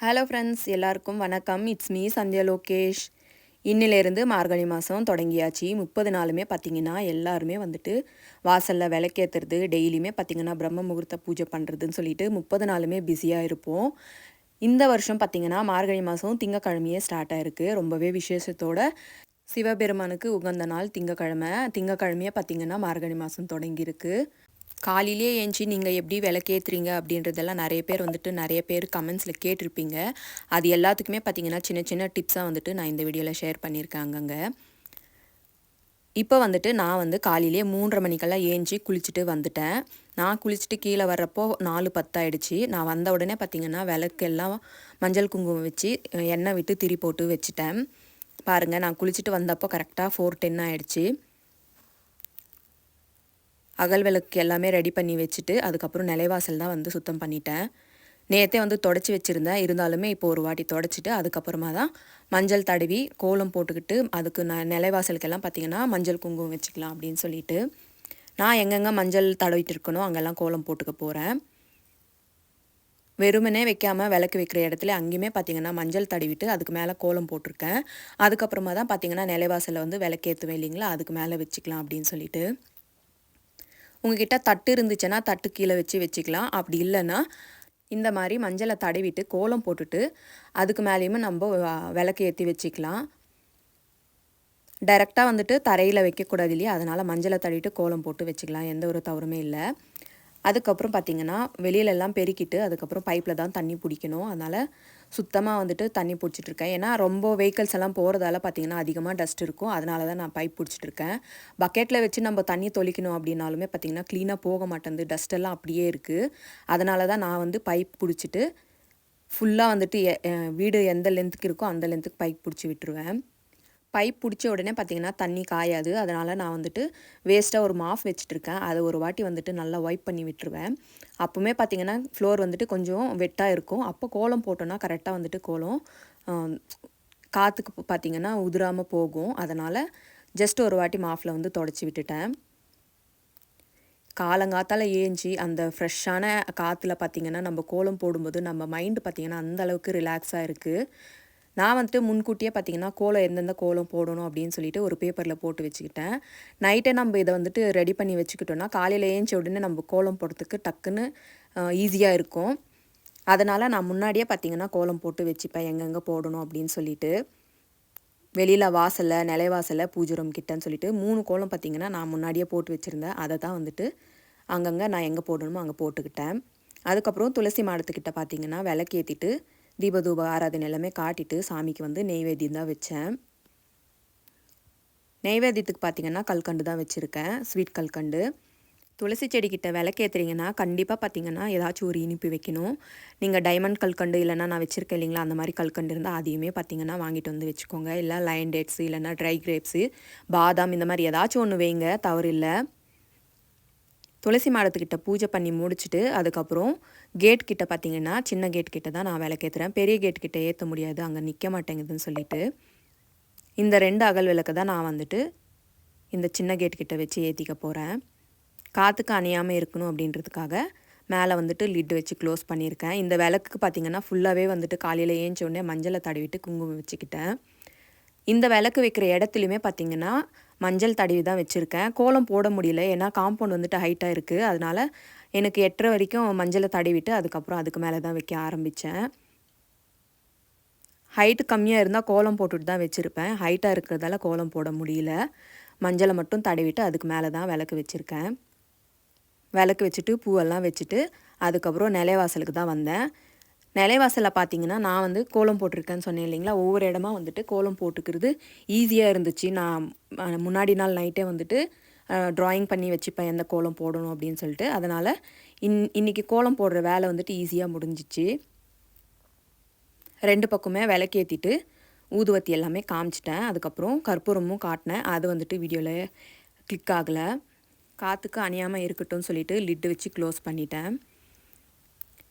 Hello friends எல்லாருக்கும் வணக்கம். It's me Sandhya Lokesh. இன்னிலேருந்து மார்கழி மாதம் தொடங்கியாச்சு. முப்பது நாளுமே பார்த்திங்கன்னா எல்லாருமே வந்துட்டு வாசலில் விளக்கேற்றுறது டெய்லியுமே பார்த்திங்கன்னா பிரம்ம முகூர்த்த பூஜை பண்ணுறதுன்னு சொல்லிட்டு முப்பது நாளுமே பிஸியாக இருப்போம். இந்த வருஷம் பார்த்திங்கன்னா மார்கழி மாதம் திங்கக்கிழமையே ஸ்டார்ட் ஆயிருக்கு. ரொம்பவே விசேஷத்தோட சிவபெருமானுக்கு உகந்த நாள் திங்கக்கிழமை. திங்கக்கிழமையே பார்த்திங்கன்னா மார்கழி மாதம் தொடங்கியிருக்கு. காலையிலே ஏஞ்சி நீங்கள் எப்படி விளக்கேற்றுறீங்க அப்படின்றதெல்லாம் நிறைய பேர் வந்துட்டு நிறைய பேர் கமெண்ட்ஸில் கேட்டிருப்பீங்க. அது எல்லாத்துக்குமே பார்த்தீங்கன்னா சின்ன சின்ன டிப்ஸாக வந்துட்டு நான் இந்த வீடியோவில் ஷேர் பண்ணியிருக்காங்கங்க. இப்போ வந்துட்டு நான் வந்து காலையிலே மூன்றரை மணிக்கெல்லாம் ஏஞ்சி குளிச்சுட்டு வந்துட்டேன். நான் குளிச்சுட்டு கீழே வர்றப்போ நாலு பத்தாயிடுச்சு. நான் வந்த உடனே பார்த்திங்கன்னா விளக்கெல்லாம் மஞ்சள் குங்குமம் வச்சு எண்ணெய் விட்டு திரி போட்டு வச்சுட்டேன். பாருங்கள் நான் குளிச்சுட்டு வந்தப்போ கரெக்டாக ஃபோர் டென் ஆகிடுச்சு அகல் விளக்கு எல்லாமே ரெடி பண்ணி வச்சுட்டு அதுக்கப்புறம் நிலைவாசல் தான் வந்து சுத்தம் பண்ணிட்டேன். நேற்றே வந்து தொடச்சி வச்சுருந்தேன். இருந்தாலுமே இப்போ ஒரு வாட்டி தொடச்சிட்டு அதுக்கப்புறமா தான் மஞ்சள் தடவி கோலம் போட்டுக்கிட்டு அதுக்கு நான் நிலைவாசலுக்கெல்லாம் பார்த்திங்கன்னா மஞ்சள் குங்குமம் வச்சுக்கலாம் அப்படின்னு சொல்லிட்டு நான் எங்கெங்கே மஞ்சள் தடவிட்டு இருக்கணும் அங்கெல்லாம் கோலம் போட்டுக்க போகிறேன் வெறுமனே வைக்காமல் விளக்கு வைக்கிற இடத்துல அங்கேயுமே பார்த்திங்கன்னா மஞ்சள் தடவிட்டு அதுக்கு மேலே கோலம் போட்டிருக்கேன். அதுக்கப்புறமா தான் பார்த்திங்கன்னா நிலைவாசலில் வந்து விளக்கேற்றுவேன் இல்லைங்களா? அதுக்கு மேலே வச்சுக்கலாம் அப்படின்னு சொல்லிட்டு. உங்ககிட்ட தட்டு இருந்துச்சுன்னா தட்டு கீழே வச்சு வச்சுக்கலாம். அப்படி இல்லைன்னா இந்த மாதிரி மஞ்சளை தடவிட்டு கோலம் போட்டுட்டு அதுக்கு மேலேயுமே நம்ம விளக்கு ஏற்றி வச்சுக்கலாம். டைரெக்டாக வந்துட்டு தரையில் வைக்கக்கூடாது இல்லையா? அதனால் மஞ்சளை தடிட்டு கோலம் போட்டு வச்சுக்கலாம். எந்த ஒரு தவறுமே இல்லை. அதுக்கப்புறம் பார்த்திங்கன்னா வெளியிலெல்லாம் பெருக்கிட்டு அதுக்கப்புறம் பைப்பில் தான் தண்ணி பிடிக்கணும். அதனால் சுத்தமாக வந்துட்டு தண்ணி பிடிச்சிட்ருக்கேன். ஏன்னா ரொம்ப வெஹிக்கல்ஸ் எல்லாம் போகிறதால பார்த்திங்கன்னா அதிகமாக டஸ்ட் இருக்கும். அதனால தான் நான் பைப் பிடிச்சிட்ருக்கேன். பக்கெட்டில் வச்சு நம்ம தண்ணி தொளிக்கணும் அப்படின்னாலுமே பார்த்திங்கன்னா க்ளீனாக போக மாட்டேங்குது. டஸ்ட்டெல்லாம் அப்படியே இருக்குது அதனால தான் நான் வந்து பைப் பிடிச்சிட்டு ஃபுல்லாக வந்துட்டு வீடு எந்த லென்த்துக்கு இருக்கோ அந்த லென்த்துக்கு பைப் பிடிச்சி விட்டுருவேன். பைப் பிடிச்ச உடனே பார்த்திங்கன்னா தண்ணி காயாது. அதனால் நான் வந்துட்டு வேஸ்ட்டாக ஒரு மாஃப் வச்சுட்ருக்கேன் அதை ஒரு வாட்டி வந்துட்டு நல்லா ஒய்ப் பண்ணி விட்டுருவேன். அப்போவுமே பார்த்திங்கன்னா ஃப்ளோர் வந்துட்டு கொஞ்சம் வெட்டாக இருக்கும். அப்போ கோலம் போட்டோன்னா கரெக்டாக வந்துட்டு கோலம் காற்றுக்கு பார்த்திங்கன்னா உதிராமல் போகும். அதனால் ஜஸ்ட் ஒரு வாட்டி மாஃபில் வந்து தொடச்சி விட்டுட்டேன். காலங்காத்தால் ஏஞ்சி அந்த ஃப்ரெஷ்ஷான காற்றுல பார்த்திங்கன்னா நம்ம கோலம் போடும்போது நம்ம மைண்டு பார்த்திங்கன்னா அந்தளவுக்கு ரிலாக்ஸாக இருக்குது நான் வந்துட்டு முன்கூட்டியே பார்த்தீங்கன்னா கோலம் எந்தெந்த கோலம் போடணும் அப்படின்னு சொல்லிட்டு ஒரு பேப்பரில் போட்டு வச்சுக்கிட்டேன். நைட்டே நம்ம இதை வந்துட்டு ரெடி பண்ணி வச்சுக்கிட்டோன்னா காலையில் ஏஞ்சி உடனே நம்ம கோலம் போடுறதுக்கு டக்குன்னு ஈஸியாக இருக்கும். அதனால் நான் முன்னாடியே பார்த்தீங்கன்னா கோலம் போட்டு வச்சுப்பேன் எங்கெங்கே போடணும் அப்படின்னு சொல்லிட்டு. வெளியில் வாசலில் நிலைவாசலில் பூஜை ரூம் கிட்டன்னு சொல்லிட்டு மூணு கோலம் பார்த்திங்கன்னா நான் முன்னாடியே போட்டு வச்சுருந்தேன். அதை தான் வந்துட்டு அங்கங்கே நான் எங்கே போடணுமோ அங்கே போட்டுக்கிட்டேன். அதுக்கப்புறம் துளசி மாடத்துக்கிட்ட பார்த்திங்கன்னா விளக்கேற்றிட்டு தீபதூப ஆராதனை எல்லாமே காட்டிட்டு சாமிக்கு வந்து நெய்வேத்தியம் தான் வச்சேன். நெய்வேத்தியத்துக்கு பார்த்தீங்கன்னா கல்கண்டு தான் வச்சுருக்கேன். ஸ்வீட் கல்கண்டு. துளசி செடிக்கிட்ட விளக்கேற்றுறீங்கன்னா கண்டிப்பாக பார்த்தீங்கன்னா ஏதாச்சும் ஒரு இனிப்பு வைக்கணும். நீங்கள் டைமண்ட் கல்கண்டு இல்லைனா நான் வச்சுருக்கேன் இல்லைங்களா அந்த மாதிரி கல்கண்டு இருந்தால் அதையுமே பார்த்தீங்கன்னா வாங்கிட்டு வந்து வச்சுக்கோங்க. இல்லை லைன் டேட்ஸு இல்லைனா ட்ரை கிரேப்ஸு பாதாம் இந்த மாதிரி ஏதாச்சும் ஒன்று வைங்க தவறு இல்லை. துளசி மாடத்துக்கிட்ட பூஜை பண்ணி முடிச்சுட்டு அதுக்கப்புறம் கேட் கிட்ட பார்த்தீங்கன்னா சின்ன கேட் கிட்ட தான் நான் விளக்கேற்றுறேன் பெரிய கேட் கிட்ட ஏற்ற முடியாது. அங்கே நிற்க மாட்டேங்குதுன்னு சொல்லிட்டு இந்த ரெண்டு அகல் விளக்கு தான் நான் வந்துட்டு இந்த சின்ன கேட் கிட்ட வச்சு ஏற்றிக்க போகிறேன் காற்றுக்கு அணியாமல் இருக்கணும் அப்படின்றதுக்காக மேலே வந்துட்டு லிட் வச்சு க்ளோஸ் பண்ணியிருக்கேன். இந்த விளக்குக்கு பார்த்திங்கன்னா ஃபுல்லாகவே வந்துட்டு காலையில் ஏஞ்சோடனே மஞ்சளை தடவிட்டு குங்குமம் வச்சுக்கிட்டேன். இந்த விளக்கு வைக்கிற இடத்துலையுமே பார்த்திங்கன்னா மஞ்சள் தடவி தான் வச்சுருக்கேன். கோலம் போட முடியல. ஏன்னா காம்பவுண்ட் வந்துட்டு ஹைட்டாக இருக்குது அதனால் எனக்கு எட்டரை வரைக்கும் மஞ்சளை தடவிட்டு அதுக்கப்புறம் அதுக்கு மேலே தான் வைக்க ஆரம்பித்தேன் ஹைட்டு கம்மியாக இருந்தால் கோலம் போட்டுட்டு தான் வச்சுருப்பேன். ஹைட்டாக இருக்கிறதால கோலம் போட முடியல. மஞ்சளை மட்டும் தடவிட்டு அதுக்கு மேலே தான் விளக்கு வச்சுருக்கேன். விளக்கு வச்சுட்டு பூவெல்லாம் வச்சுட்டு அதுக்கப்புறம் நிலைவாசலுக்கு தான் வந்தேன். நிலைவாசலில் பார்த்தீங்கன்னா நான் வந்து கோலம் போட்டிருக்கேன்னு சொன்னேன் இல்லைங்களா? ஒவ்வொரு இடமா வந்துட்டு கோலம் போட்டுக்கிறது ஈஸியாக இருந்துச்சு. நான் முன்னாடி நாள் நைட்டே வந்துட்டு ட்ராயிங் பண்ணி வச்சுப்பேன். எந்த கோலம் போடணும் அப்படின்னு சொல்லிட்டு. அதனால் இன் இன்றைக்கி கோலம் போடுற வேலை வந்துட்டு ஈஸியாக முடிஞ்சிச்சு. ரெண்டு பக்கமே விளக்கேற்றிட்டு ஊதுவத்தி எல்லாமே காமிச்சிட்டேன். அதுக்கப்புறம் கற்பூரமும் காட்டினேன். அது வந்துட்டு வீடியோவில் கிளிக் ஆகலை. காற்றுக்கு அணியாமல் இருக்கட்டும் சொல்லிவிட்டு லிட்டு வச்சு க்ளோஸ் பண்ணிட்டேன்.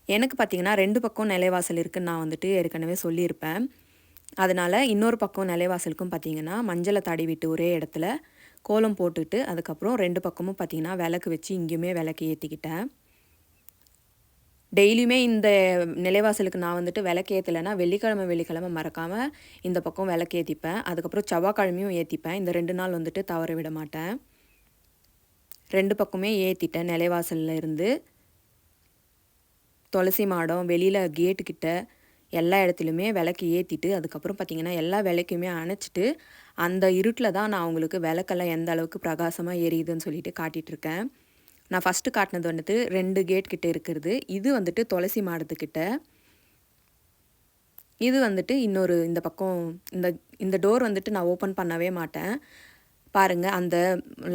எனக்கு பார்த்திங்கன்னா ரெண்டு பக்கம் நிலைவாசல் இருக்குதுன்னு நான் வந்துட்டு ஏற்கனவே சொல்லியிருப்பேன். அதனால் இன்னொரு பக்கம் நிலைவாசலுக்கும் பார்த்திங்கன்னா மஞ்சளை தடவிட்டு ஒரே இடத்துல கோலம் போட்டுட்டு அதுக்கப்புறம் ரெண்டு பக்கமும் பார்த்திங்கன்னா விளக்கு வச்சு இங்கேயுமே விளக்கு ஏற்றிக்கிட்டேன் டெய்லியுமே இந்த நிலைவாசலுக்கு நான் வந்துட்டு விளக்கு ஏற்றலைன்னா வெள்ளிக்கிழமை வெள்ளிக்கிழமை மறக்காமல் இந்த பக்கம் விளக்கு ஏற்றிப்பேன் அதுக்கப்புறம் செவ்வாய்க்கிழமையும் ஏற்றிப்பேன் இந்த ரெண்டு நாள் வந்துட்டு தவற விட மாட்டேன். ரெண்டு பக்கமே ஏற்றிட்டேன் நிலைவாசலில் இருந்து. துளசி மாடம் வெளியில் கேட்டுக்கிட்ட எல்லா இடத்துலையுமே விளக்கு ஏற்றிட்டு அதுக்கப்புறம் பார்த்திங்கன்னா எல்லா விளக்குமே அணைச்சிட்டு அந்த இருட்டில் தான் நான் உங்களுக்கு விளக்கெல்லாம் எந்த அளவுக்கு பிரகாசமாக எரியுதுன்னு சொல்லிட்டு காட்டிகிட்ருக்கேன் நான் ஃபஸ்ட்டு காட்டினது வந்துட்டு ரெண்டு கேட் கிட்டே இருக்கிறது. இது வந்துட்டு துளசி மாடத்துக்கிட்ட இது வந்துட்டு இன்னொரு இந்த பக்கம் இந்த இந்த டோர் வந்துட்டு நான் ஓப்பன் பண்ணவே மாட்டேன். பாருங்கள் அந்த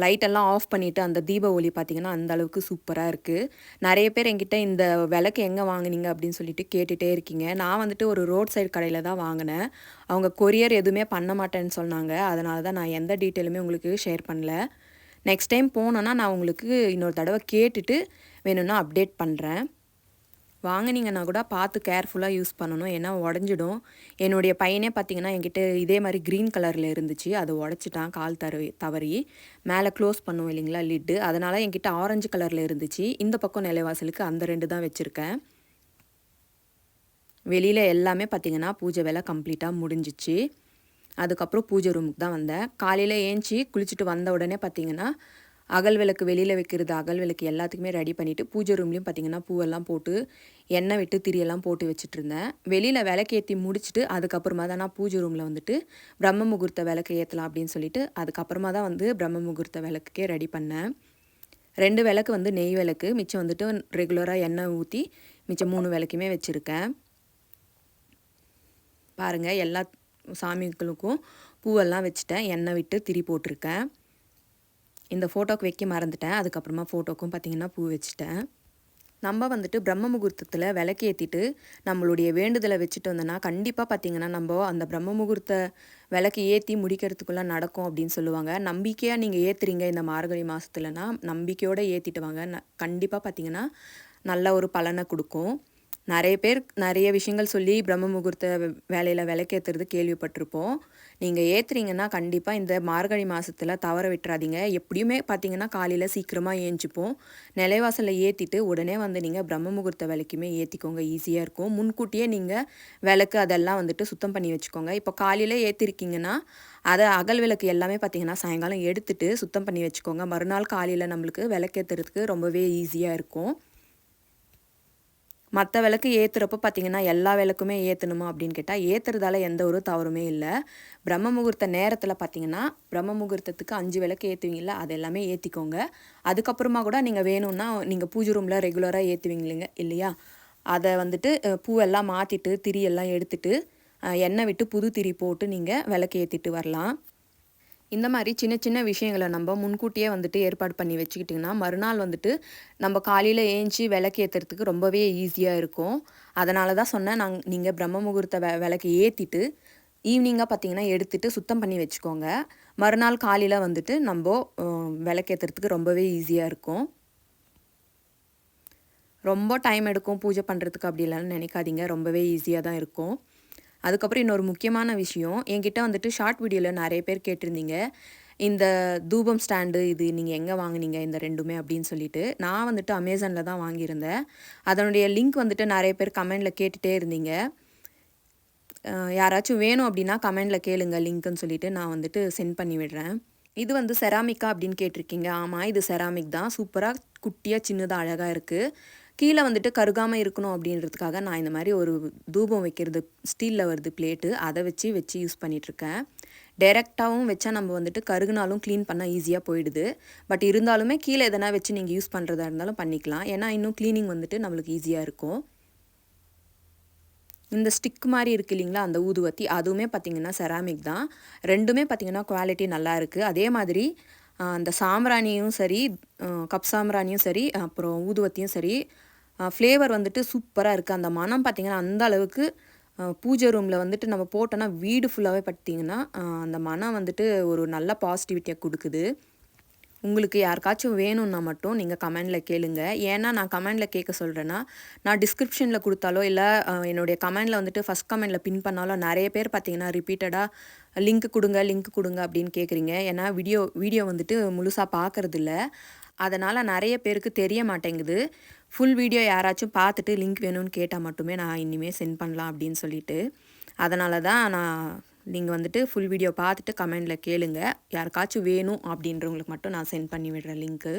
லைட்டெல்லாம் ஆஃப் பண்ணிவிட்டு அந்த தீப ஒளி பார்த்திங்கன்னா அந்த அளவுக்கு சூப்பராக இருக்குது நிறைய பேர் என்கிட்ட இந்த விளக்கு எங்கே வாங்கினீங்க அப்படின்னு சொல்லிட்டு கேட்டுகிட்டே இருக்கீங்க. நான் வந்துட்டு ஒரு ரோட் சைடு கடையில் தான் வாங்கினேன். அவங்க கொரியர் எதுவுமே பண்ண மாட்டேன்னு சொன்னாங்க. அதனால தான் நான் எந்த டீட்டெயிலுமே உங்களுக்கு ஷேர் பண்ணல. நெக்ஸ்ட் டைம் போனோன்னா நான் உங்களுக்கு இன்னொரு தடவை கேட்டுட்டு வேணும்னா அப்டேட் பண்ணுறேன் வாங்கினீங்கன்னா கூட பார்த்து கேர்ஃபுல்லாக யூஸ் பண்ணணும். ஏன்னா உடஞ்சிடும். என்னுடைய பையனே பார்த்தீங்கன்னா என்கிட்ட இதே மாதிரி க்ரீன் கலரில் இருந்துச்சு. அதை உடச்சிட்டான் கால் தரு தவறி. மேலே க்ளோஸ் பண்ணுவோம் இல்லைங்களா லிட்டு அதனால் என்கிட்ட ஆரஞ்சு கலரில் இருந்துச்சு. இந்த பக்கம் நிலைவாசலுக்கு அந்த ரெண்டு தான் வச்சுருக்கேன். வெளியில் எல்லாமே பார்த்திங்கன்னா பூஜை வேலை கம்ப்ளீட்டாக முடிஞ்சிச்சு. அதுக்கப்புறம் பூஜை ரூமுக்கு தான் வந்தேன். காலையில் ஏஞ்சி குளிச்சுட்டு வந்த உடனே பார்த்திங்கன்னா அகல் விளக்கு வெளியில் வைக்கிறது அகல் விளக்கு எல்லாத்துக்குமே ரெடி பண்ணிவிட்டு பூஜை ரூம்லேயும் பார்த்திங்கன்னா பூவெல்லாம் போட்டு எண்ணெய் விட்டு திரியெல்லாம் போட்டு வச்சுட்டு இருந்தேன் வெளியில் விளக்கு ஏற்றி முடிச்சுட்டு அதுக்கப்புறமா தான் நான் பூஜை ரூமில் வந்துட்டு பிரம்ம முகூர்த்த விளக்கு ஏற்றலாம் அப்படின்னு சொல்லிட்டு அதுக்கப்புறமா தான் வந்து பிரம்ம முகூர்த்த விளக்குக்கே ரெடி பண்ணேன். ரெண்டு விளக்கு வந்து நெய் விளக்கு மிச்சம் வந்துட்டு ரெகுலராக எண்ணெய் ஊற்றி மிச்சம் மூணு விளக்குமே வச்சுருக்கேன். பாருங்கள் எல்லா சாமிகளுக்கும் பூவெல்லாம் வச்சுட்டேன் எண்ணெய் விட்டு திரி போட்டிருக்கேன். இந்த ஃபோட்டோக்கு வைக்க மறந்துட்டேன். அதுக்கப்புறமா ஃபோட்டோக்கும் பார்த்திங்கன்னா பூ வச்சுட்டேன். நம்ம வந்துட்டு பிரம்ம முகூர்த்தத்தில் விளக்கு ஏற்றிட்டு நம்மளுடைய வேண்டுதலை வச்சுட்டு வந்தோன்னா கண்டிப்பாக பார்த்திங்கன்னா நம்ம அந்த பிரம்ம முகூர்த்த விளக்கு ஏற்றி முடிக்கிறதுக்குள்ளே நடக்கும் அப்படின்னு சொல்லுவாங்க. நம்பிக்கையாக நீங்கள் ஏற்றுறீங்க இந்த மார்கழி மாதத்துலனா நம்பிக்கையோடு ஏற்றிட்டு வாங்க. ந கண்டிப்பாக பார்த்திங்கன்னா நல்ல ஒரு பலனை கொடுக்கும். நிறைய பேர் நிறைய விஷயங்கள் சொல்லி பிரம்ம முகூர்த்த வேலையில் விளக்கேற்றுறது கேள்விப்பட்டிருப்போம். நீங்கள் ஏற்றுறீங்கன்னா கண்டிப்பாக இந்த மார்கழி மாதத்தில் தவற விட்டுறாதீங்க. எப்படியுமே பார்த்தீங்கன்னா காலையில் சீக்கிரமாக ஏஞ்சிப்போம். நிலைவாசலில் ஏற்றிட்டு உடனே வந்து நீங்கள் பிரம்ம முகூர்த்த விளக்குமே ஏற்றிக்கோங்க ஈஸியாக இருக்கும். முன்கூட்டியே நீங்கள் விளக்கு அதெல்லாம் வந்துட்டு சுத்தம் பண்ணி வச்சுக்கோங்க. இப்போ காலையில் ஏற்றிருக்கீங்கன்னா அதை அகல் விளக்கு எல்லாமே பார்த்தீங்கன்னா சாயங்காலம் எடுத்துட்டு சுத்தம் பண்ணி வச்சுக்கோங்க. மறுநாள் காலையில் நம்மளுக்கு விளக்கேற்றுறதுக்கு ரொம்பவே ஈஸியாக இருக்கும். மற்ற விளக்கு ஏற்றுறப்ப பார்த்தீங்கன்னா எல்லா விளக்குமே ஏற்றணுமா அப்படின்னு கேட்டால் ஏற்றுறதால எந்த ஒரு தவறுமே இல்லை. பிரம்ம முகூர்த்த நேரத்தில் பார்த்தீங்கன்னா பிரம்ம முகூர்த்தத்துக்கு அஞ்சு விளக்கு ஏற்றுவீங்களா அது எல்லாமே ஏற்றிக்கோங்க அதுக்கப்புறமா கூட நீங்கள் வேணும்னா நீங்கள் பூஜை ரூமில் ரெகுலராக ஏற்றுவீங்க இல்லையா? அதை வந்துட்டு பூவெல்லாம் மாற்றிட்டு திரியெல்லாம் எடுத்துட்டு எண்ணெய் விட்டு புது திரி போட்டு நீங்கள் விளக்கு ஏற்றிட்டு வரலாம். இந்த மாதிரி சின்ன சின்ன விஷயங்களை நம்ம முன்கூட்டியே வந்துட்டு ஏற்பாடு பண்ணி வச்சுக்கிட்டிங்கன்னா மறுநாள் வந்துட்டு நம்ம காலையில் ஏஞ்சி விளக்கு ஏற்றுறதுக்கு ரொம்பவே ஈஸியாக இருக்கும். அதனால தான் சொன்னேன் நாங் நீங்கள் பிரம்ம முகூர்த்த வெ விளக்கு ஏற்றிட்டு ஈவினிங்காக பார்த்தீங்கன்னா எடுத்துகிட்டு சுத்தம் பண்ணி வச்சுக்கோங்க. மறுநாள் காலையில் வந்துட்டு நம்ம விளக்கேற்றுறதுக்கு ரொம்பவே ஈஸியாக இருக்கும். ரொம்ப டைம் எடுக்கும் பூஜை பண்ணுறதுக்கு அப்படி இல்லைன்னு நினைக்காதீங்க ரொம்பவே ஈஸியாக தான் இருக்கும். அதுக்கப்புறம் இன்னொரு முக்கியமான விஷயம் என்கிட்ட வந்துட்டு ஷார்ட் வீடியோவில் நிறைய பேர் கேட்டிருந்தீங்க. இந்த தூபம் ஸ்டாண்டு இது நீங்கள் எங்கே வாங்கினீங்க இந்த ரெண்டுமே அப்படின்னு சொல்லிட்டு. நான் வந்துட்டு அமேசானில் தான் வாங்கியிருந்தேன். அதனுடைய லிங்க் வந்துட்டு நிறைய பேர் கமெண்டில் கேட்டுகிட்டே இருந்தீங்க. யாராச்சும் வேணும் அப்படின்னா கமெண்டில் கேளுங்க லிங்க்குன்னு சொல்லிட்டு நான் வந்துட்டு சென்ட் பண்ணி விடுறேன். இது வந்து செராமிக்கா அப்படின்னு கேட்டிருக்கீங்க. ஆமாம் இது செராமிக் தான். சூப்பராக குட்டியாக சின்னதாக அழகாக இருக்குது கீழே வந்துட்டு கருகாமல் இருக்கணும் அப்படின்றதுக்காக நான் இந்த மாதிரி ஒரு தூபம் வைக்கிறது ஸ்டீலில் வருது பிளேட்டு அதை வச்சு வச்சு யூஸ் பண்ணிகிட்ருக்கேன் டைரெக்டாகவும் வச்சா நம்ம வந்துட்டு கருகுனாலும் க்ளீன் பண்ணால் ஈஸியாக போயிடுது. பட் இருந்தாலுமே கீழே எதனா வச்சு நீங்கள் யூஸ் பண்ணுறதா இருந்தாலும் பண்ணிக்கலாம். ஏன்னா இன்னும் க்ளீனிங் வந்துட்டு நம்மளுக்கு ஈஸியாக இருக்கும். இந்த ஸ்டிக் மாதிரி இருக்குது இல்லைங்களா அந்த ஊதுவத்தி அதுவுமே பார்த்திங்கன்னா செராமிக் தான். ரெண்டுமே பார்த்திங்கன்னா குவாலிட்டி நல்லா இருக்குது அதே மாதிரி அந்த சாம்பிராணியும் சரி கப் சாம்பிராணியும் சரி அப்புறம் ஊதுவத்தியும் சரி ஃப்ளேவர் வந்துட்டு சூப்பராக இருக்குது அந்த மனம் பார்த்திங்கன்னா அந்த அளவுக்கு பூஜை ரூமில் வந்துட்டு நம்ம போட்டோன்னா வீடு ஃபுல்லாகவே பார்த்திங்கன்னா அந்த மனம் வந்துட்டு ஒரு நல்ல பாசிட்டிவிட்டியை கொடுக்குது. உங்களுக்கு யாருக்காச்சும் வேணும்னா மட்டும் நீங்கள் கமெண்டில் கேளுங்க. ஏன்னா நான் கமெண்டில் கேட்க சொல்கிறேன்னா நான் டிஸ்கிரிப்ஷனில் கொடுத்தாலோ இல்லை என்னுடைய கமெண்டில் வந்துட்டு ஃபஸ்ட் கமெண்டில் பின் பண்ணாலோ நிறைய பேர் பார்த்தீங்கன்னா ரிப்பீட்டடாக லிங்க் கொடுங்க லிங்க் கொடுங்க அப்படின்னு கேட்குறீங்க ஏன்னா வீடியோ வீடியோ வந்துட்டு முழுசாக பார்க்குறதில்ல அதனால் நிறைய பேருக்கு தெரிய மாட்டேங்குது. ஃபுல் வீடியோ யாராச்சும் பார்த்துட்டு லிங்க் வேணும்னு கேட்டால் மட்டுமே நான் இனிமேல் சென்ட் பண்ணலாம் அப்படின்னு சொல்லிட்டு. அதனால தான் நான் நீங்கள் வந்துட்டு ஃபுல் வீடியோ பார்த்துட்டு கமெண்டில் கேளுங்க. யாருக்காச்சும் வேணும் அப்படின்றவங்களுக்கு மட்டும் நான் சென்ட் பண்ணி விடுறேன் லிங்க்கு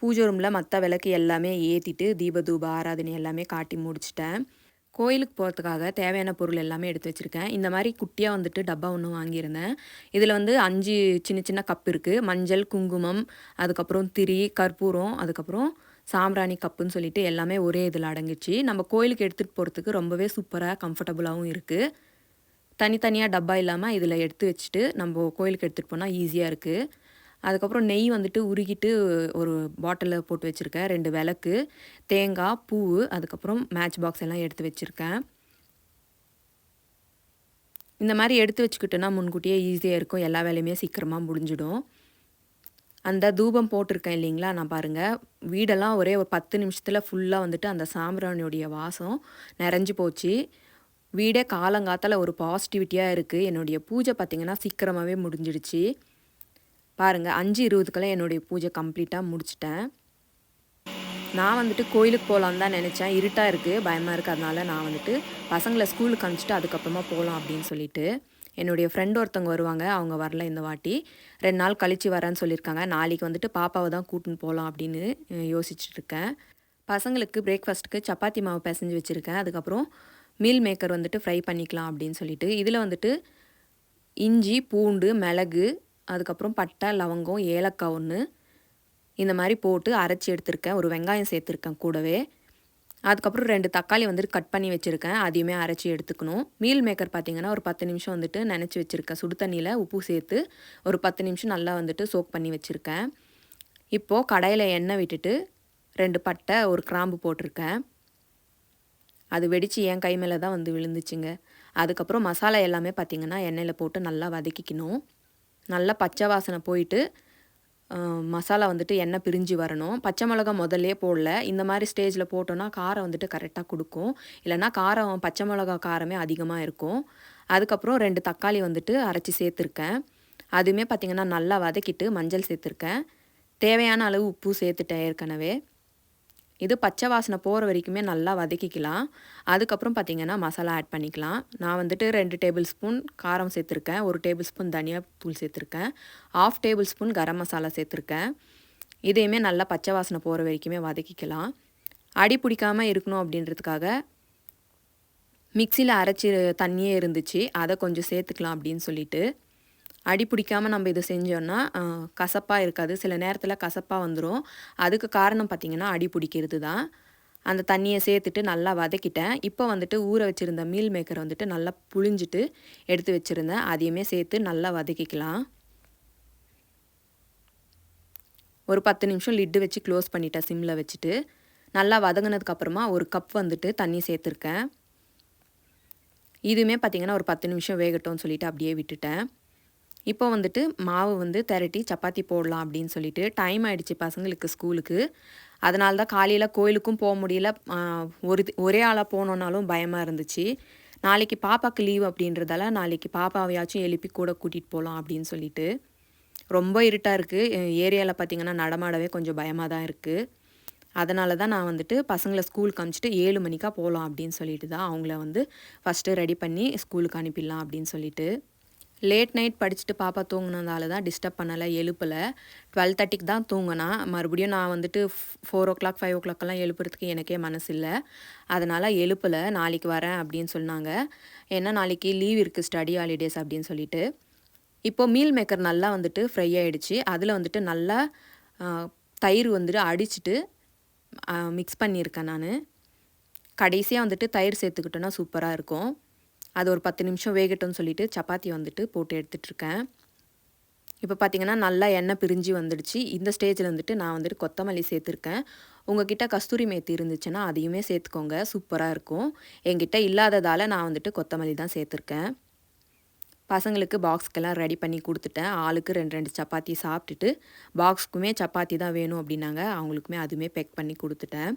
பூஜை ரூமில் மற்ற விளக்கு எல்லாமே ஏற்றிட்டு தீபதூப ஆராதனை எல்லாமே காட்டி முடிச்சிட்டேன். கோயிலுக்கு போகிறதுக்காக தேவையான பொருள் எல்லாமே எடுத்து வச்சுருக்கேன். இந்த மாதிரி குட்டியாக வந்துட்டு டப்பா ஒன்று வாங்கியிருந்தேன். இதில் வந்து அஞ்சு சின்ன சின்ன கப் இருக்குது மஞ்சள் குங்குமம் அதுக்கப்புறம் திரி கற்பூரம் அதுக்கப்புறம் சாம்பிராணி கப்புன்னு சொல்லிட்டு எல்லாமே ஒரே இதில் அடங்கிச்சு. நம்ம கோயிலுக்கு எடுத்துகிட்டு போகிறதுக்கு ரொம்பவே சூப்பராக கம்ஃபர்டபுளாகவும் இருக்குது தனித்தனியாக டப்பா இல்லாமல் இதில் எடுத்து வச்சுட்டு நம்ம கோயிலுக்கு எடுத்துகிட்டு போனால் ஈஸியாக இருக்குது அதுக்கப்புறம் நெய் வந்துட்டு உருகிட்டு ஒரு பாட்டிலில் போட்டு வச்சுருக்கேன். ரெண்டு விளக்கு தேங்காய் பூ அதுக்கப்புறம் மேட்ச் பாக்ஸ் எல்லாம் எடுத்து வச்சுருக்கேன். இந்த மாதிரி எடுத்து வச்சுக்கிட்டோன்னா முன்கூட்டியே ஈஸியாக இருக்கும். எல்லா வேலையுமே சீக்கிரமாக முடிஞ்சிடும். அந்த தூபம் போட்டிருக்கேன் இல்லைங்களா? நான் பாருங்கள் வீடெல்லாம் ஒரே ஒரு பத்து நிமிஷத்தில் ஃபுல்லாக வந்துட்டு அந்த சாம்பிராணியுடைய வாசம் நிறைஞ்சு போச்சு. வீடே காலங்காத்தால் ஒரு பாசிட்டிவிட்டியாக இருக்குது என்னுடைய பூஜை பார்த்திங்கன்னா சீக்கிரமாகவே முடிஞ்சிடுச்சு. பாருங்கள் அஞ்சு இருபதுக்கெல்லாம் என்னுடைய பூஜை கம்ப்ளீட்டாக முடிச்சிட்டேன். நான் வந்துட்டு கோயிலுக்கு போகலான்னு தான் நினச்சேன். இருட்டாக இருக்குது பயமாக இருக்குது அதனால நான் வந்துட்டு பசங்களை ஸ்கூலுக்கு அனுப்பிச்சிட்டு அதுக்கப்புறமா போகலாம் அப்படின்னு சொல்லிட்டு என்னுடைய ஃப்ரெண்ட் ஒருத்தவங்க வருவாங்க. அவங்க வரல இந்த வாட்டி. ரெண்டு நாள் கழித்து வரேன்னு சொல்லியிருக்காங்க. நாளைக்கு வந்துட்டு பாப்பாவை தான் கூட்டின்னு போகலாம் அப்படின்னு யோசிச்சுட்டு இருக்கேன். பசங்களுக்கு பிரேக்ஃபாஸ்ட்டுக்கு சப்பாத்தி மாவு பிசைஞ்சு வச்சுருக்கேன். அதுக்கப்புறம் மீல் மேக்கர் வந்துட்டு ஃப்ரை பண்ணிக்கலாம் அப்படின்னு சொல்லிட்டு. இதில் வந்துட்டு இஞ்சி பூண்டு மிளகு அதுக்கப்புறம் பட்டை லவங்கம் ஏலக்காய் ஒன்று இந்த மாதிரி போட்டு அரைச்சி எடுத்திருக்கேன். ஒரு வெங்காயம் சேர்த்துருக்கேன் கூடவே. அதுக்கப்புறம் ரெண்டு தக்காளி வந்துட்டு கட் பண்ணி வச்சுருக்கேன். அதையுமே அரைச்சி எடுத்துக்கணும். மீல் மேக்கர் பார்த்திங்கன்னா ஒரு பத்து நிமிஷம் வந்துட்டு நினச்சி வச்சுருக்கேன். சுடு தண்ணியில் உப்பு சேர்த்து ஒரு பத்து நிமிஷம் நல்லா வந்துட்டு சோக் பண்ணி வச்சுருக்கேன். இப்போது கடையில் எண்ணெய் விட்டுட்டு ரெண்டு பட்டை ஒரு கிராம்பு போட்டிருக்கேன். அது வெடித்து என் கை மேலே தான் வந்து விழுந்துச்சுங்க. அதுக்கப்புறம் மசாலா எல்லாமே பார்த்திங்கன்னா எண்ணெயில் போட்டு நல்லா வதக்கிக்கணும். நல்லா பச்சை வாசனை போயிட்டு மசாலா வந்துட்டு எண்ணெய் பிரிஞ்சு வரணும். பச்சை மிளகா முதல்லே போடல. இந்த மாதிரி ஸ்டேஜில் போட்டோன்னா காரம் வந்துட்டு கரெக்டாக கொடுக்கும். இல்லைனா காரம் பச்சை மிளகா காரமே அதிகமாக இருக்கும். அதுக்கப்புறம் ரெண்டு தக்காளி வந்துட்டு அரைச்சி சேர்த்துருக்கேன். அதுவுமே பார்த்திங்கன்னா நல்லா வதக்கிட்டு மஞ்சள் சேர்த்துருக்கேன். தேவையான அளவு உப்பு சேர்த்துட்டேன் ஏற்கனவே. இது பச்சை வாசனை போகிற வரைக்குமே நல்லா வதக்கிக்கலாம். அதுக்கப்புறம் பார்த்திங்கன்னா மசாலா ஆட் பண்ணிக்கலாம். நான் வந்துட்டு ரெண்டு டேபிள் ஸ்பூன் காரம் சேர்த்துருக்கேன். ஒரு டேபிள் ஸ்பூன் தனியா தூள் சேர்த்துருக்கேன். Half table spoon garam masala சேர்த்துருக்கேன். இதையுமே நல்லா பச்சை வாசனை போகிற வரைக்குமே வதக்கிக்கலாம். அடி பிடிக்காமல் இருக்கணும் அப்படின்றதுக்காக மிக்சியில் அரைச்சி தண்ணியே இருந்துச்சு. அதை கொஞ்சம் சேர்த்துக்கலாம் அப்படின்னு சொல்லிட்டு. அடி பிடிக்காமல் நம்ம இதை செஞ்சோன்னா கசப்பாக இருக்காது. சில நேரத்தில் கசப்பாக வந்துடும் அதுக்கு காரணம் பார்த்திங்கன்னா அடி பிடிக்கிறது தான். அந்த தண்ணியை சேர்த்துட்டு நல்லா வதக்கிட்டேன். இப்போ வந்துட்டு ஊற வச்சுருந்த மீல் மேக்கர் வந்துட்டு நல்லா புழிஞ்சிட்டு எடுத்து வச்சுருந்தேன். அதையுமே சேர்த்து நல்லா வதக்கிக்கலாம். ஒரு பத்து நிமிஷம் லிட்டு வச்சு க்ளோஸ் பண்ணிட்டேன் சிம்மில் வச்சுட்டு. நல்லா வதங்கினதுக்கப்புறமா ஒரு கப் வந்துட்டு தண்ணி சேர்த்துருக்கேன். இதுவுமே பார்த்திங்கன்னா ஒரு பத்து நிமிஷம் வேகட்டும்னு சொல்லிவிட்டு அப்படியே விட்டுட்டேன். இப்போ வந்துட்டு மாவு வந்து திரட்டி சப்பாத்தி போடலாம் அப்படின்னு சொல்லிட்டு டைம் ஆகிடுச்சு பசங்களுக்கு ஸ்கூலுக்கு. அதனால தான் காலையில் கோயிலுக்கும் போக முடியல. ஒரு ஒரே ஆளாக போனோன்னாலும் பயமாக இருந்துச்சு. நாளைக்கு பாப்பாவுக்கு லீவ் அப்படின்றதால நாளைக்கு பாப்பாவையாச்சும் எழுப்பி கூட கூட்டிகிட்டு போகலாம் அப்படின்னு சொல்லிட்டு. ரொம்ப இருட்டாக இருக்குது ஏரியாவில் பார்த்திங்கன்னா நடமாடவே கொஞ்சம் பயமாக தான் இருக்குது அதனால தான் நான் வந்துட்டு பசங்களை ஸ்கூலுக்கு அனுப்பிச்சிட்டு ஏழு மணிக்காக போகலாம் அப்படின்னு சொல்லிட்டு தான் அவங்கள வந்து ஃபஸ்ட்டு ரெடி பண்ணி ஸ்கூலுக்கு அனுப்பிடலாம் அப்படின்னு சொல்லிட்டு. லேட் நைட் படிச்சுட்டு பாப்பா தூங்கினதால தான் டிஸ்டர்ப் பண்ணலை எழுப்பலை. டுவெல் தேர்ட்டிக்கு தான் தூங்கினா மறுபடியும் நான் வந்துட்டு ஃபோர் ஓ கிளாக் ஃபைவ் ஓ கிளாக்கெல்லாம் எழுப்புறதுக்கு எனக்கே மனசு இல்லை அதனால் எழுப்பலை நாளைக்கு வரேன் அப்படின்னு சொன்னாங்க. ஏன்னா நாளைக்கு? லீவ் இருக்குது ஸ்டடி ஹாலிடேஸ் அப்படின்னு சொல்லிட்டு. இப்போது மீல் மேக்கர் நல்லா வந்துட்டு ஃப்ரை ஆகிடுச்சு அதில் வந்துட்டு நல்லா தயிர் வந்துட்டு அடிச்சுட்டு மிக்ஸ் பண்ணியிருக்கேன் நான். கடைசியாக வந்துட்டு தயிர் சேர்த்துக்கிட்டோன்னா சூப்பராக இருக்கும். அது ஒரு பத்து நிமிஷம் வேகட்டும்னு சொல்லிட்டு சப்பாத்தி வந்துட்டு போட்டு எடுத்துட்ருக்கேன் இப்போ பார்த்திங்கன்னா நல்லா எண்ணெய் பிரிஞ்சு வந்துடுச்சு. இந்த ஸ்டேஜில் வந்துட்டு நான் வந்துட்டு கொத்தமல்லி சேர்த்துருக்கேன். உங்ககிட்ட கஸ்தூரி மேத்தி இருந்துச்சுன்னா அதையுமே சேர்த்துக்கோங்க. சூப்பராக இருக்கும். என்கிட்ட இல்லாததால் நான் வந்துட்டு கொத்தமல்லி தான் சேர்த்துருக்கேன். பசங்களுக்கு பாக்ஸ்க்கெல்லாம் ரெடி பண்ணி கொடுத்துட்டேன். ஆளுக்கு ரெண்டு ரெண்டு சப்பாத்தி சாப்பிட்டுட்டு பாக்ஸ்க்குமே சப்பாத்தி தான் வேணும் அப்படின்னாங்க. அவங்களுக்குமே அதுவுமே பேக் பண்ணி கொடுத்துட்டேன்.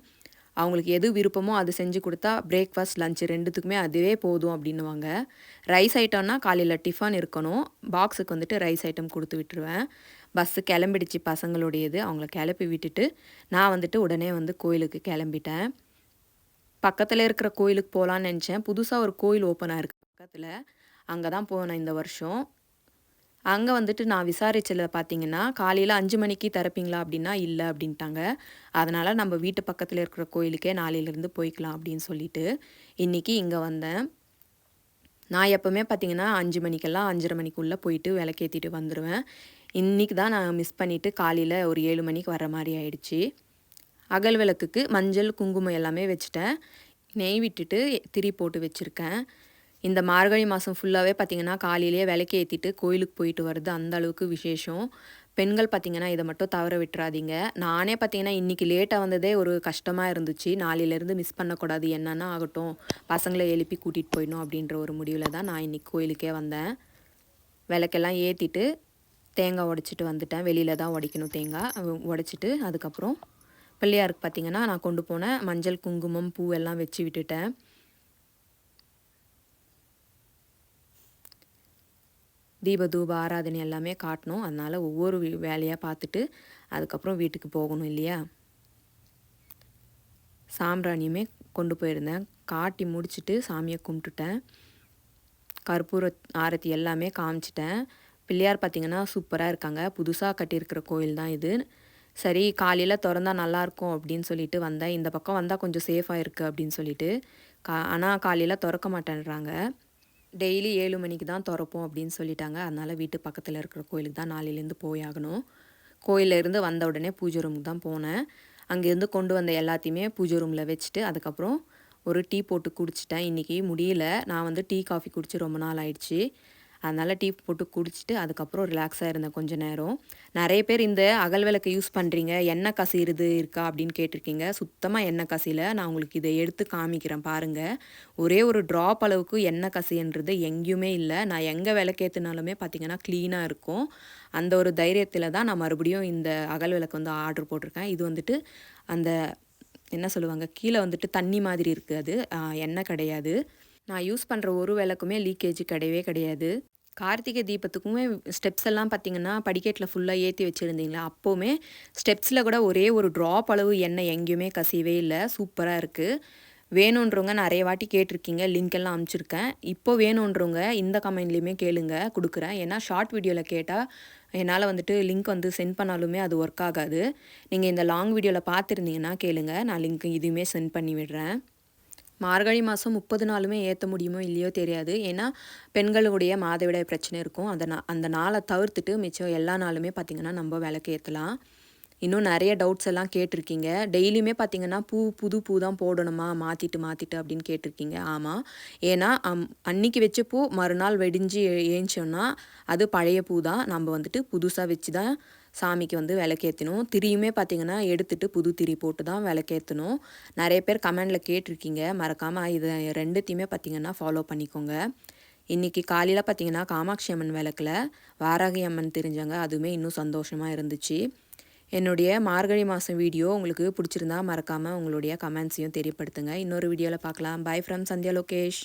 அவங்களுக்கு எது விருப்பமோ அது செஞ்சு கொடுத்தா பிரேக்ஃபாஸ்ட் லஞ்சு ரெண்டுத்துக்குமே அதுவே போதும் அப்படின்னுவாங்க. ரைஸ் ஐட்டம்னா காலையில் டிஃபன் இருக்கணும். பாக்ஸுக்கு வந்துட்டு ரைஸ் ஐட்டம் கொடுத்து விட்டுருவேன். பஸ்ஸு கிளம்பிடுச்சு பசங்களுடையது. அவங்கள கிளப்பி விட்டுட்டு நான் வந்துட்டு உடனே வந்து கோயிலுக்கு கிளம்பிட்டேன். பக்கத்தில் இருக்கிற கோயிலுக்கு போகலான்னு நினச்சேன். புதுசாக ஒரு கோயில் ஓப்பன் ஆயிருக்கு பக்கத்தில். அங்கே தான் போனேன் இந்த வருஷம். அங்கே வந்துட்டு நான் விசாரிச்சதில் பார்த்தீங்கன்னா காலையில் அஞ்சு மணிக்கு திறப்பீங்களா அப்படின்னா இல்லை அப்படின்ட்டாங்க. அதனால் நம்ம வீட்டு பக்கத்தில் இருக்கிற கோயிலுக்கே நாளையிலேருந்து போய்க்கலாம் அப்படின்னு சொல்லிட்டு இன்றைக்கி இங்கே வந்தேன். நான் எப்போவுமே பார்த்தீங்கன்னா அஞ்சு மணிக்கெல்லாம் அஞ்சரை மணிக்குள்ளே போயிட்டு விளக்கேற்றிட்டு வந்துடுவேன் இன்றைக்கி தான் நான் மிஸ் பண்ணிவிட்டு காலையில் ஒரு ஏழு மணிக்கு வர மாதிரி ஆயிடுச்சு. அகல் விளக்குக்கு மஞ்சள் குங்குமம் எல்லாமே வச்சுட்டேன். நெய் விட்டுட்டு திரி போட்டு வச்சுருக்கேன். இந்த மார்கழி மாதம் ஃபுல்லாகவே பார்த்திங்கன்னா காலையிலேயே விளக்கு ஏற்றிட்டு கோயிலுக்கு போயிட்டு வர்றது அந்த அளவுக்கு விசேஷம். பெண்கள் பார்த்திங்கன்னா இதை மட்டும் தவற விட்டுறாதீங்க. நானே பார்த்திங்கன்னா இன்றைக்கி லேட்டாக வந்ததே ஒரு கஷ்டமாக இருந்துச்சு. நாளையிலேருந்து மிஸ் பண்ணக்கூடாது என்னென்னா ஆகட்டும் பசங்களை எழுப்பி கூட்டிகிட்டு போயிடணும் அப்படின்ற ஒரு முடிவில் தான் நான் இன்றைக்கி கோயிலுக்கே வந்தேன். விளக்கெல்லாம் ஏற்றிட்டு தேங்காய் உடச்சிட்டு வந்துட்டேன். வெளியில் தான் உடைக்கணும் தேங்காய். உடச்சிட்டு அதுக்கப்புறம் பிள்ளையாருக்கு பார்த்திங்கன்னா நான் கொண்டு போனேன் மஞ்சள் குங்குமம் பூ எல்லாம் வச்சு விட்டுட்டேன். தீப தூப ஆராதனை எல்லாமே காட்டணும். அதனால் ஒவ்வொரு வேலையாக பார்த்துட்டு அதுக்கப்புறம் வீட்டுக்கு போகணும் இல்லையா? சாம்பிராணியுமே கொண்டு போயிருந்தேன். காட்டி முடிச்சுட்டு சாமியை கும்பிட்டுட்டேன். கற்பூர ஆரத்தி எல்லாமே காமிச்சிட்டேன். பிள்ளையார் பார்த்திங்கன்னா சூப்பராக இருக்காங்க. புதுசாக கட்டியிருக்கிற கோயில் தான் இது. சரி காலையில் திறந்தா நல்லாயிருக்கும் அப்படின்னு சொல்லிட்டு வந்தேன். இந்த பக்கம் வந்தால் கொஞ்சம் சேஃபாக இருக்குது அப்படின்னு சொல்லிட்டு. கா ஆனால் காலையில் திறக்க மாட்டேன்றாங்க. டெய்லி ஏழு மணிக்கு தான் திறப்போம் அப்படின்னு சொல்லிட்டாங்க. அதனால் வீட்டு பக்கத்தில் இருக்கிற கோயிலுக்கு தான் நாளையிலேருந்து போயாகணும் கோயிலேருந்து வந்த உடனே பூஜை ரூமுக்கு தான் போனேன். அங்கேருந்து கொண்டு வந்த எல்லாத்தையுமே பூஜை ரூமில் வச்சுட்டு அதுக்கப்புறம் ஒரு டீ போட்டு குடிச்சிட்டேன். இன்றைக்கி முடியல. நான் வந்து டீ காஃபி குடித்து ரொம்ப நாள் ஆயிடுச்சு. அதனால் டீ போட்டு குடிச்சிட்டு அதுக்கப்புறம் ரிலாக்ஸாக இருந்தேன் கொஞ்சம் நேரம். நிறைய பேர் இந்த அகல் விளக்கு யூஸ் பண்ணுறீங்க எண்ணெய் கசிறது இருக்கா அப்படின்னு கேட்டிருக்கீங்க. சுத்தமாக எண்ணெய் கசியில். நான் உங்களுக்கு இதை எடுத்து காமிக்கிறேன் பாருங்கள் ஒரே ஒரு ட்ராப் அளவுக்கு எண்ணெய் கசின்றது எங்கேயுமே இல்லை. நான் எங்கே விளக்கேற்றினாலுமே பார்த்திங்கன்னா க்ளீனாக இருக்கும். அந்த ஒரு தைரியத்தில் தான் நான் மறுபடியும் இந்த அகல் விளக்கு வந்து ஆர்டர் போட்டிருக்கேன். இது வந்துட்டு அந்த என்ன சொல்லுவாங்க கீழே வந்துட்டு தண்ணி மாதிரி இருக்குது அது. எண்ணெய் கிடையாது. நான் யூஸ் பண்ணுற ஒரு விளக்குமே லீக்கேஜ் கிடையவே கிடையாது. கார்த்திகை தீபத்துக்குமே ஸ்டெப்ஸ் எல்லாம் பார்த்தீங்கன்னா படிக்கட்டில் ஃபுல்லாக ஏற்றி வச்சுருந்தீங்களா? அப்போவுமே ஸ்டெப்ஸில் கூட ஒரே ஒரு ட்ராப் அளவு எண்ணெய் எங்கேயுமே கசியவே இல்லை. சூப்பராக இருக்குது வேணுன்றவங்க நிறைய வாட்டி கேட்டிருக்கீங்க. லிங்க் எல்லாம் அமுச்சிருக்கேன் இப்போ வேணுன்றவங்க இந்த கமெண்ட்லேயுமே கேளுங்க கொடுக்குறேன். ஏன்னா ஷார்ட் வீடியோவில் கேட்டால் என்னால் வந்துட்டு லிங்க் வந்து சென்ட் பண்ணாலுமே அது ஒர்க் ஆகாது. நீங்கள் இந்த லாங் வீடியோவில் பார்த்துருந்தீங்கன்னா கேளுங்க. நான் லிங்க் இதுவுமே சென்ட் பண்ணி விடுறேன். மார்கழி மாதம் முப்பது நாளுமே ஏற்ற முடியுமோ இல்லையோ தெரியாது. ஏன்னா பெண்களுடைய மாதவிடாய் பிரச்சனை இருக்கும். அந்த நா அந்த நாளை தவிர்த்துட்டு மிச்சம் எல்லா நாளுமே பார்த்திங்கன்னா நம்ம விளக்கு ஏற்றலாம் இன்னும் நிறைய டவுட்ஸ் எல்லாம் கேட்டிருக்கீங்க. டெய்லியுமே பார்த்தீங்கன்னா பூ புது பூ தான் போடணுமா? மாற்றிட்டு மாற்றிட்டு அப்படின்னு கேட்டிருக்கீங்க. ஆமாம் ஏன்னா அம் அன்னைக்கு வச்ச பூ மறுநாள் வெடிஞ்சு ஏஞ்சோன்னா அது பழைய பூ தான். நம்ம வந்துட்டு புதுசாக வச்சு தான் சாமிக்கு வந்து விளக்கேற்றணும் திரியுமே பார்த்திங்கன்னா எடுத்துட்டு புது திரி போட்டு தான் விளக்கேற்றணும் நிறைய பேர் கமெண்டில் கேட்டிருக்கீங்க. மறக்காமல் இதை ரெண்டுத்தையுமே பார்த்திங்கன்னா ஃபாலோ பண்ணிக்கோங்க. இன்றைக்கி காலையில் பார்த்திங்கன்னா காமாட்சி அம்மன் விளக்கில் வாராகி அம்மன் தெரிஞ்சவங்க அதுவுமே இன்னும் சந்தோஷமாக இருந்துச்சு. என்னுடைய மார்கழி மாதம் வீடியோ உங்களுக்கு பிடிச்சிருந்தா மறக்காமல் உங்களுடைய கமெண்ட்ஸையும் தெரியப்படுத்துங்க. இன்னொரு வீடியோவில் பார்க்கலாம் பை ஃப்ரம் சந்தியா லோகேஷ்.